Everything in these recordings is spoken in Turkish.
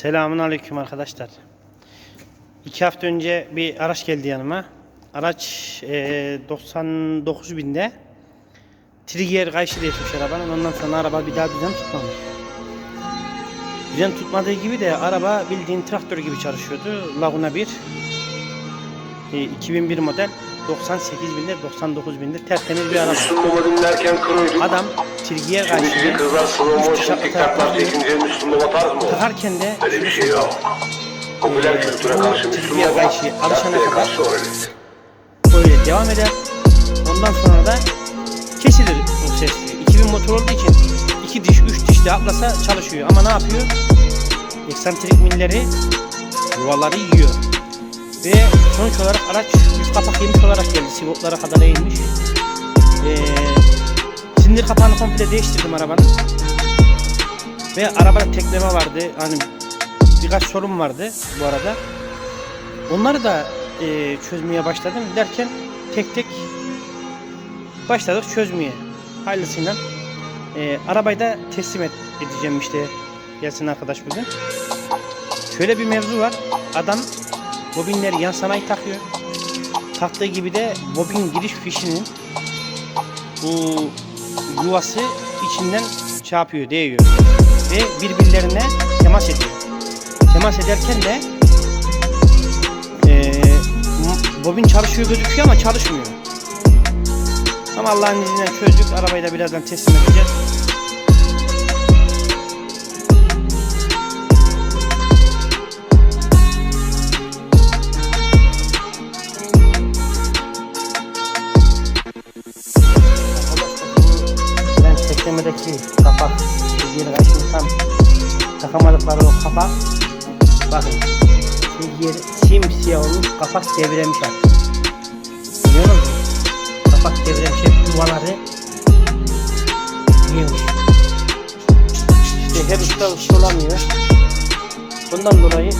Selamun aleyküm arkadaşlar. İki hafta önce bir araç geldi yanıma. Araç eee 99 binde. Trigger kayışı değişmiş arabanın. Ondan sonra araba bir daha düzen tutmamış. Düzen tutmadığı gibi de araba bildiğin traktör gibi çalışıyordu. Laguna 1. E, 2001 model. 98 binde, 99 binde tertemiz bir araba. Müslüm Baba dinlerken kırıyorduk. Adam Trigger Şimdiki kayışı kızlar slow motion tiktaklar çekince Müslüm Baba tarz mı? takarken de Öyle bir şey yok. Popüler kültüre karşı Müslüm Trigger Baba, kayışı alışana kadar karşı öyle. böyle devam eder. Ondan sonra da kesilir bu ses. 2000 motor olduğu için iki diş, üç diş de atlasa çalışıyor. Ama ne yapıyor? Eksantrik milleri yuvaları yiyor. Ve sonuç olarak araç kapak yemiş olarak geldi. Sivoplara kadar eğilmiş. Ee, sindir kapağını komple değiştirdim arabanın. Ve arabada tekleme vardı. Hani birkaç sorun vardı bu arada. Onları da e, çözmeye başladım derken tek tek başladık çözmeye. Hayırlısıyla e, arabayı da teslim et, edeceğim işte gelsin arkadaş bugün. Şöyle bir mevzu var. Adam bobinleri yan sanayi takıyor. Taktığı gibi de bobin giriş fişinin bu yuvası içinden şey yapıyor, değiyor. Ve birbirlerine temas ediyor. Temas ederken de m- bobin çalışıyor gözüküyor ama çalışmıyor. Ama Allah'ın izniyle çözdük. Arabayı da birazdan teslim edeceğiz. Ben teklemedeki kapak, geri kaçını tam takamadıkları o kapak. Bakın, yer simsiyah olmuş, kapak devremiş artık. Biliyor musun? Kapak devremiş, hep yuvaları yemiş. İşte her usta usta olamıyor. Bundan dolayı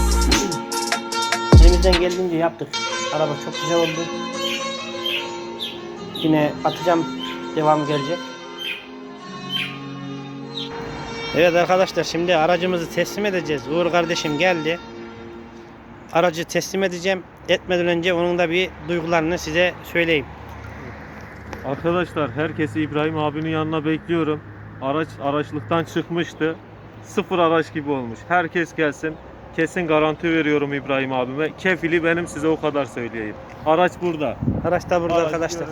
elimizden geldiğince yaptık. Araba çok güzel oldu. Yine atacağım, devam gelecek. Evet arkadaşlar şimdi aracımızı teslim edeceğiz. Uğur kardeşim geldi. Aracı teslim edeceğim. Etmeden önce onun da bir duygularını size söyleyeyim. Arkadaşlar herkesi İbrahim abinin yanına bekliyorum. Araç araçlıktan çıkmıştı. Sıfır araç gibi olmuş. Herkes gelsin. Kesin garanti veriyorum İbrahim abime. Kefili benim size o kadar söyleyeyim. Araç burada. Araç da burada Araç arkadaşlar.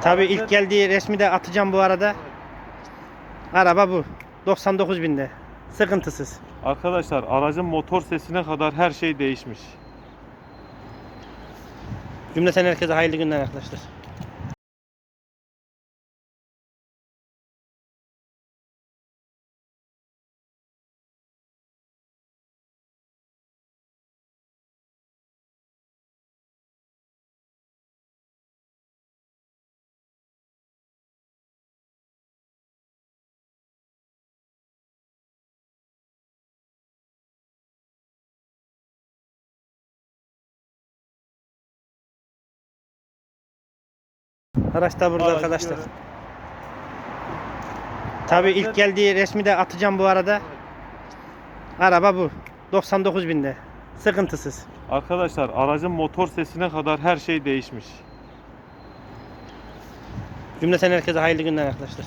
Tabii ilk geldiği resmi de atacağım bu arada. Araba bu. 99 binde. Sıkıntısız. Arkadaşlar aracın motor sesine kadar her şey değişmiş. Cümleten herkese hayırlı günler arkadaşlar. Araç da burada Araç arkadaşlar. Tabii Aracın- ilk geldiği resmi de atacağım bu arada. Araba bu. 99 binde. Sıkıntısız. Arkadaşlar aracın motor sesine kadar her şey değişmiş. Cümleten herkese hayırlı günler arkadaşlar.